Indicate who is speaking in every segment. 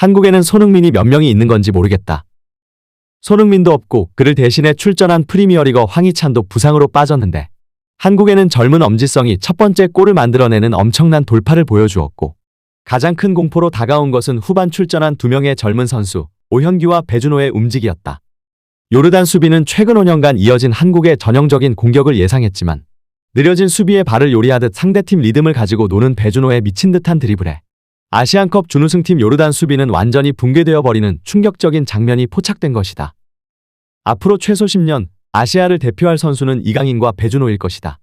Speaker 1: 한국에는 손흥민이 몇 명이 있는 건지 모르겠다. 손흥민도 없고 그를 대신해 출전한 프리미어리거 황희찬도 부상으로 빠졌는데 한국에는 젊은 엄지성이 첫 번째 골을 만들어내는 엄청난 돌파를 보여주었고 가장 큰 공포로 다가온 것은 후반 출전한 두 명의 젊은 선수 오현규와 배준호의 움직이었다. 요르단 수비는 최근 5년간 이어진 한국의 전형적인 공격을 예상했지만 느려진 수비에 발을 요리하듯 상대팀 리듬을 가지고 노는 배준호의 미친 듯한 드리블에 아시안컵 준우승팀 요르단 수비는 완전히 붕괴되어 버리는 충격적인 장면이 포착된 것이다. 앞으로 최소 10년 아시아를 대표할 선수는 이강인과 배준호일 것이다.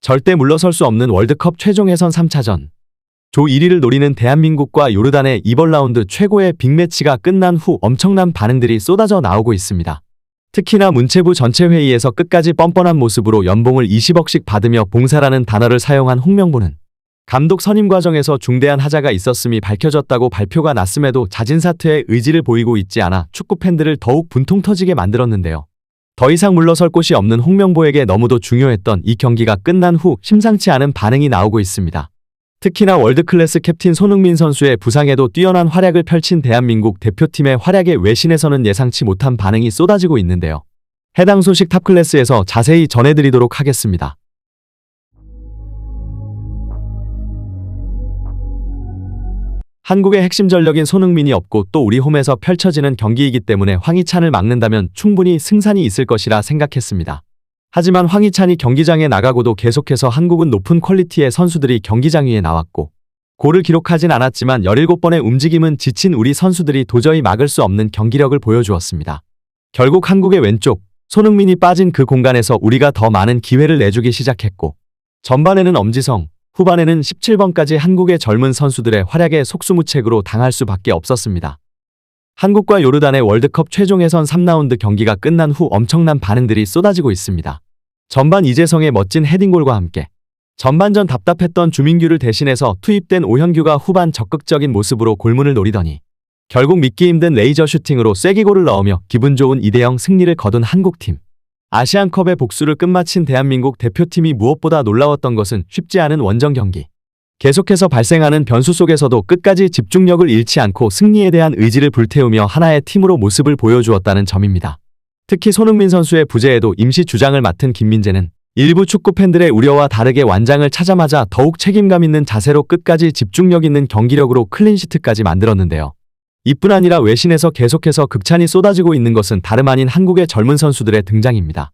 Speaker 1: 절대 물러설 수 없는 월드컵 최종 예선 3차전. 조 1위를 노리는 대한민국과 요르단의 이번 라운드 최고의 빅매치가 끝난 후 엄청난 반응들이 쏟아져 나오고 있습니다. 특히나 문체부 전체 회의에서 끝까지 뻔뻔한 모습으로 연봉을 20억씩 받으며 봉사라는 단어를 사용한 홍명보는 감독 선임 과정에서 중대한 하자가 있었음이 밝혀졌다고 발표가 났음에도 자진 사퇴의 의지를 보이고 있지 않아 축구 팬들을 더욱 분통 터지게 만들었는데요. 더 이상 물러설 곳이 없는 홍명보에게 너무도 중요했던 이 경기가 끝난 후 심상치 않은 반응이 나오고 있습니다. 특히나 월드클래스 캡틴 손흥민 선수의 부상에도 뛰어난 활약을 펼친 대한민국 대표팀의 활약에 외신에서는 예상치 못한 반응이 쏟아지고 있는데요. 해당 소식 탑클래스에서 자세히 전해드리도록 하겠습니다. 한국의 핵심 전력인 손흥민이 없고 또 우리 홈에서 펼쳐지는 경기이기 때문에 황희찬을 막는다면 충분히 승산이 있을 것이라 생각했습니다. 하지만 황희찬이 경기장에 나가고도 계속해서 한국은 높은 퀄리티의 선수들이 경기장 위에 나왔고 골을 기록하진 않았지만 17번의 움직임은 지친 우리 선수들이 도저히 막을 수 없는 경기력을 보여주었습니다. 결국 한국의 왼쪽 손흥민이 빠진 그 공간에서 우리가 더 많은 기회를 내주기 시작했고 전반에는 엄지성, 후반에는 17번까지 한국의 젊은 선수들의 활약에 속수무책으로 당할 수밖에 없었습니다. 한국과 요르단의 월드컵 최종 예선 3라운드 경기가 끝난 후 엄청난 반응들이 쏟아지고 있습니다. 전반 이재성의 멋진 헤딩골과 함께 전반전 답답했던 주민규를 대신해서 투입된 오현규가 후반 적극적인 모습으로 골문을 노리더니 결국 믿기 힘든 레이저 슈팅으로 쐐기골을 넣으며 기분 좋은 2대0 승리를 거둔 한국팀. 아시안컵의 복수를 끝마친 대한민국 대표팀이 무엇보다 놀라웠던 것은 쉽지 않은 원정 경기. 계속해서 발생하는 변수 속에서도 끝까지 집중력을 잃지 않고 승리에 대한 의지를 불태우며 하나의 팀으로 모습을 보여주었다는 점입니다. 특히 손흥민 선수의 부재에도 임시 주장을 맡은 김민재는 일부 축구 팬들의 우려와 다르게 완장을 차자마자 더욱 책임감 있는 자세로 끝까지 집중력 있는 경기력으로 클린시트까지 만들었는데요. 이뿐 아니라 외신에서 계속해서 극찬이 쏟아지고 있는 것은 다름 아닌 한국의 젊은 선수들의 등장입니다.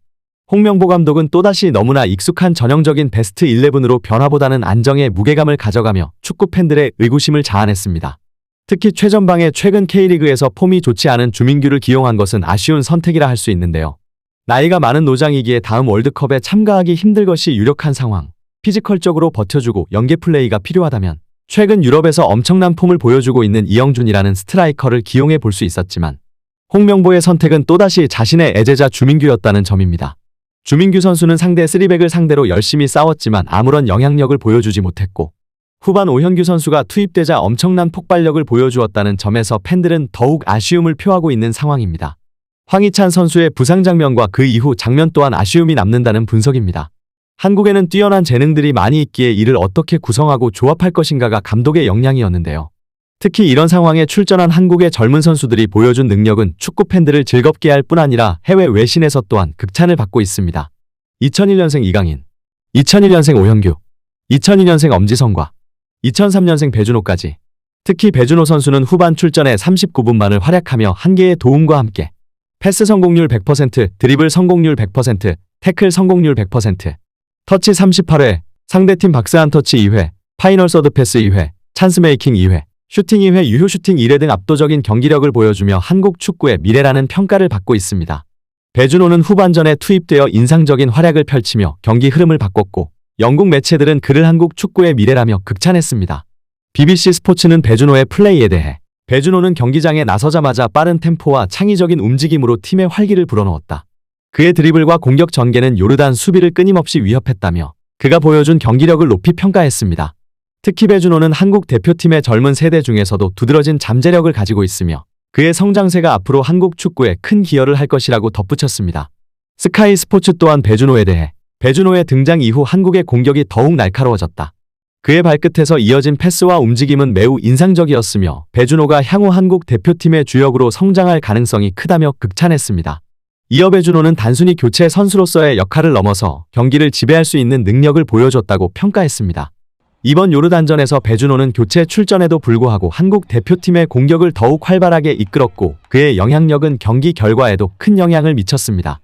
Speaker 1: 홍명보 감독은 또다시 너무나 익숙한 전형적인 베스트 11으로 변화보다는 안정의 무게감을 가져가며 축구 팬들의 의구심을 자아냈습니다. 특히 최전방에 최근 K리그에서 폼이 좋지 않은 주민규를 기용한 것은 아쉬운 선택이라 할 수 있는데요. 나이가 많은 노장이기에 다음 월드컵에 참가하기 힘들 것이 유력한 상황. 피지컬적으로 버텨주고 연계 플레이가 필요하다면 최근 유럽에서 엄청난 폼을 보여주고 있는 이영준이라는 스트라이커를 기용해 볼 수 있었지만 홍명보의 선택은 또다시 자신의 애제자 주민규였다는 점입니다. 주민규 선수는 상대 쓰리백을 상대로 열심히 싸웠지만 아무런 영향력을 보여주지 못했고 후반 오현규 선수가 투입되자 엄청난 폭발력을 보여주었다는 점에서 팬들은 더욱 아쉬움을 표하고 있는 상황입니다. 황희찬 선수의 부상 장면과 그 이후 장면 또한 아쉬움이 남는다는 분석입니다. 한국에는 뛰어난 재능들이 많이 있기에 이를 어떻게 구성하고 조합할 것인가가 감독의 역량이었는데요. 특히 이런 상황에 출전한 한국의 젊은 선수들이 보여준 능력은 축구 팬들을 즐겁게 할 뿐 아니라 해외 외신에서 또한 극찬을 받고 있습니다. 2001년생 이강인, 2001년생 오현규, 2002년생 엄지성과 2003년생 배준호까지 특히 배준호 선수는 후반 출전에 39분만을 활약하며 한 개의 도움과 함께 패스 성공률 100%, 드리블 성공률 100%, 태클 성공률 100%, 터치 38회, 상대팀 박스 한 터치 2회, 파이널 서드 패스 2회, 찬스 메이킹 2회, 슈팅 2회, 유효 슈팅 1회 등 압도적인 경기력을 보여주며 한국 축구의 미래라는 평가를 받고 있습니다. 배준호는 후반전에 투입되어 인상적인 활약을 펼치며 경기 흐름을 바꿨고 영국 매체들은 그를 한국 축구의 미래라며 극찬했습니다. BBC 스포츠는 배준호의 플레이에 대해 배준호는 경기장에 나서자마자 빠른 템포와 창의적인 움직임으로 팀의 활기를 불어넣었다. 그의 드리블과 공격 전개는 요르단 수비를 끊임없이 위협했다며 그가 보여준 경기력을 높이 평가했습니다. 특히 배준호는 한국 대표팀의 젊은 세대 중에서도 두드러진 잠재력을 가지고 있으며 그의 성장세가 앞으로 한국 축구에 큰 기여를 할 것이라고 덧붙였습니다. 스카이 스포츠 또한 배준호에 대해 배준호의 등장 이후 한국의 공격이 더욱 날카로워졌다. 그의 발끝에서 이어진 패스와 움직임은 매우 인상적이었으며 배준호가 향후 한국 대표팀의 주역으로 성장할 가능성이 크다며 극찬했습니다. 이어 배준호는 단순히 교체 선수로서의 역할을 넘어서 경기를 지배할 수 있는 능력을 보여줬다고 평가했습니다. 이번 요르단전에서 배준호는 교체 출전에도 불구하고 한국 대표팀의 공격을 더욱 활발하게 이끌었고 그의 영향력은 경기 결과에도 큰 영향을 미쳤습니다.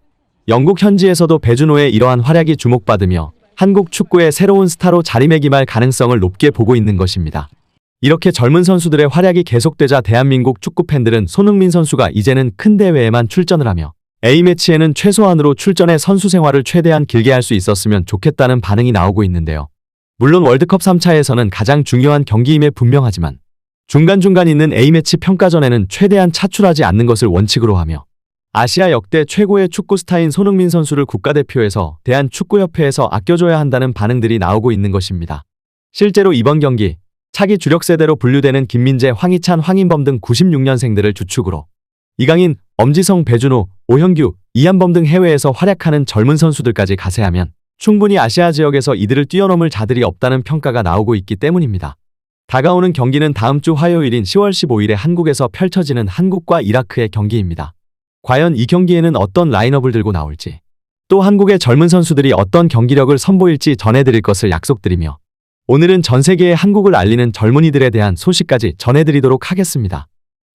Speaker 1: 영국 현지에서도 배준호의 이러한 활약이 주목받으며 한국 축구의 새로운 스타로 자리매김할 가능성을 높게 보고 있는 것입니다. 이렇게 젊은 선수들의 활약이 계속되자 대한민국 축구 팬들은 손흥민 선수가 이제는 큰 대회에만 출전을 하며 A매치에는 최소한으로 출전해 선수 생활을 최대한 길게 할 수 있었으면 좋겠다는 반응이 나오고 있는데요. 물론 월드컵 3차에서는 가장 중요한 경기임에 분명하지만 중간중간 있는 A매치 평가전에는 최대한 차출하지 않는 것을 원칙으로 하며 아시아 역대 최고의 축구 스타인 손흥민 선수를 국가대표에서 대한축구협회에서 아껴줘야 한다는 반응들이 나오고 있는 것입니다. 실제로 이번 경기 차기 주력 세대로 분류되는 김민재, 황희찬, 황인범 등 96년생들을 주축으로 이강인, 엄지성, 배준호, 오현규, 이한범 등 해외에서 활약하는 젊은 선수들까지 가세하면 충분히 아시아 지역에서 이들을 뛰어넘을 자들이 없다는 평가가 나오고 있기 때문입니다. 다가오는 경기는 다음 주 화요일인 10월 15일에 한국에서 펼쳐지는 한국과 이라크의 경기입니다. 과연 이 경기에는 어떤 라인업을 들고 나올지, 또 한국의 젊은 선수들이 어떤 경기력을 선보일지 전해드릴 것을 약속드리며, 오늘은 전 세계에 한국을 알리는 젊은이들에 대한 소식까지 전해드리도록 하겠습니다.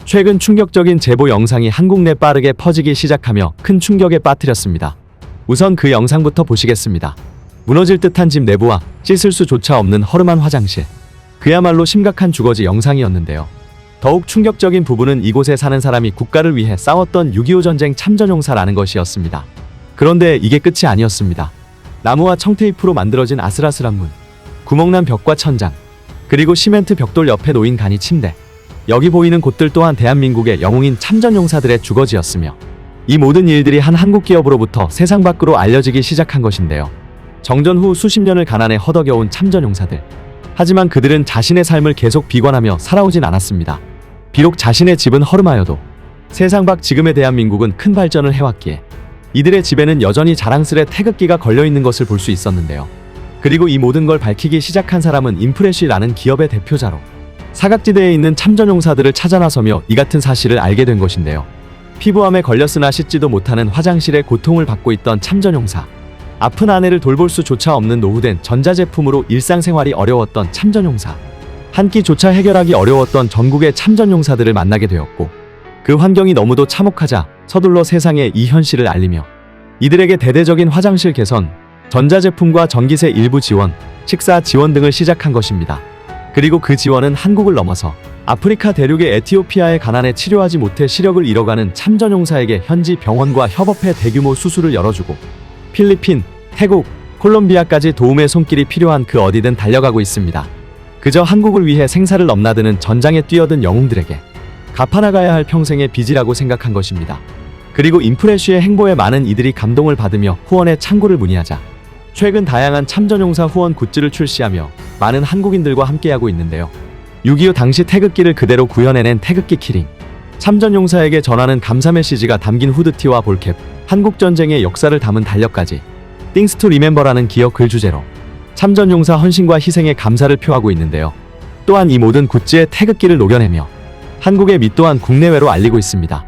Speaker 1: 최근 충격적인 제보 영상이 한국 내 빠르게 퍼지기 시작하며 큰 충격에 빠뜨렸습니다. 우선 그 영상부터 보시겠습니다. 무너질 듯한 집 내부와 씻을 수조차 없는 허름한 화장실. 그야말로 심각한 주거지 영상이었는데요. 더욱 충격적인 부분은 이곳에 사는 사람이 국가를 위해 싸웠던 6.25 전쟁 참전용사라는 것이었습니다. 그런데 이게 끝이 아니었습니다. 나무와 청테이프로 만들어진 아슬아슬한 문, 구멍난 벽과 천장, 그리고 시멘트 벽돌 옆에 놓인 간이 침대. 여기 보이는 곳들 또한 대한민국의 영웅인 참전용사들의 주거지였으며 이 모든 일들이 한 한국 기업으로부터 세상 밖으로 알려지기 시작한 것인데요. 정전 후 수십 년을 가난에 허덕여온 참전용사들. 하지만 그들은 자신의 삶을 계속 비관하며 살아오진 않았습니다. 비록 자신의 집은 허름하여도 세상 밖 지금의 대한민국은 큰 발전을 해왔기에 이들의 집에는 여전히 자랑스레 태극기가 걸려 있는 것을 볼 수 있었는데요. 그리고 이 모든 걸 밝히기 시작한 사람은 인프레쉬라는 기업의 대표자로 사각지대에 있는 참전용사들을 찾아 나서며 이 같은 사실을 알게 된 것인데요. 피부암에 걸렸으나 씻지도 못하는 화장실에 고통을 받고 있던 참전용사. 아픈 아내를 돌볼 수조차 없는 노후된 전자제품으로 일상생활이 어려웠던 참전용사. 한 끼조차 해결하기 어려웠던 전국의 참전용사들을 만나게 되었고 그 환경이 너무도 참혹하자 서둘러 세상에 이 현실을 알리며 이들에게 대대적인 화장실 개선, 전자제품과 전기세 일부 지원, 식사 지원 등을 시작한 것입니다. 그리고 그 지원은 한국을 넘어서 아프리카 대륙의 에티오피아의 가난에 치료하지 못해 시력을 잃어가는 참전용사에게 현지 병원과 협업해 대규모 수술을 열어주고 필리핀, 태국, 콜롬비아까지 도움의 손길이 필요한 그 어디든 달려가고 있습니다. 그저 한국을 위해 생사를 넘나드는 전장에 뛰어든 영웅들에게 갚아나가야 할 평생의 빚이라고 생각한 것입니다. 그리고 인프레쉬의 행보에 많은 이들이 감동을 받으며 후원의 창구를 문의하자 최근 다양한 참전용사 후원 굿즈를 출시하며 많은 한국인들과 함께하고 있는데요. 6.25 당시 태극기를 그대로 구현해낸 태극기 키링. 참전용사에게 전하는 감사 메시지가 담긴 후드티와 볼캡, 한국전쟁의 역사를 담은 달력까지 띵스 투 리멤버라는 기억 글 주제로 참전용사 헌신과 희생에 감사를 표하고 있는데요. 또한 이 모든 굿즈에 태극기를 녹여내며 한국의 밑 또한 국내외로 알리고 있습니다.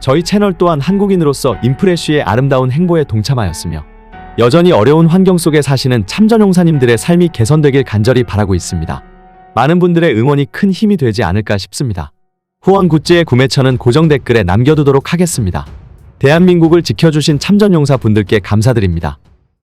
Speaker 1: 저희 채널 또한 한국인으로서 인프레쉬의 아름다운 행보에 동참하였으며 여전히 어려운 환경 속에 사시는 참전용사님들의 삶이 개선되길 간절히 바라고 있습니다. 많은 분들의 응원이 큰 힘이 되지 않을까 싶습니다. 후원 굿즈의 구매처는 고정 댓글에 남겨두도록 하겠습니다. 대한민국을 지켜주신 참전용사 분들께 감사드립니다.